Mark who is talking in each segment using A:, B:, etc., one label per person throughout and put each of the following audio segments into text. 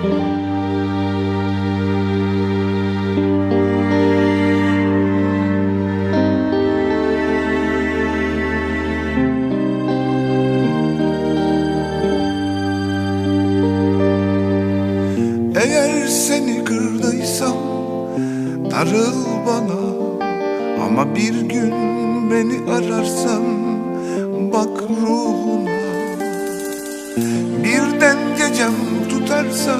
A: Eğer seni kırdıysam darıl bana. Ama bir gün beni ararsan bak ruhuna tutarsa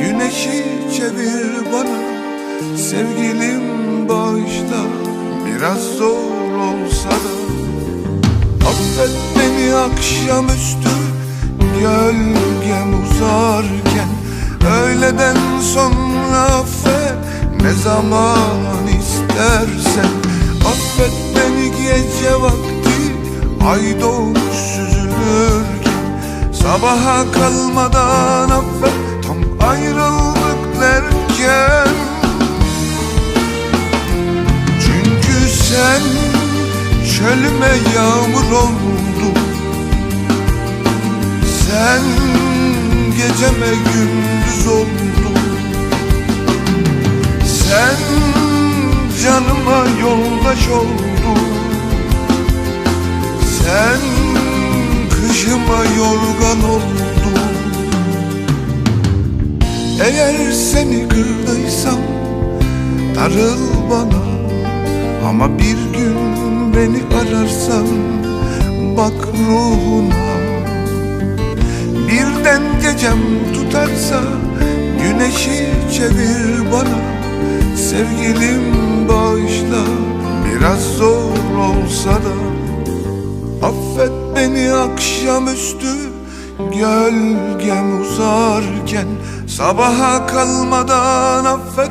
A: güneşi çevir bana. Sevgilim bağışla biraz zor olsa da. Affet beni akşamüstü gölgem uzarken. Öğleden sonra affet ne zaman istersen. Affet beni gece vakti ay doğmuş Sabaha kalmadan affet tam ayrıldık derken Çünkü sen çölüme yağmur oldun Sen geceme gündüz oldun Sen canıma yoldaş oldun. Sen kışıma yorgan oldun Eğer seni kırdıysam darıl bana. Ama bir gün beni ararsan bak ruhuna. Birden gecem tutarsa güneşi çevir bana. Sevgilim bağışla biraz zor olsa da Affet beni akşamüstü gölgem uzarken. Sabaha kalmadan affet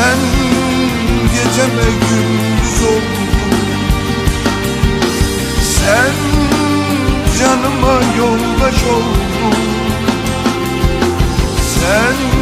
A: Sen geceme gündüz oldun. Sen canıma yoldaş oldun. Sen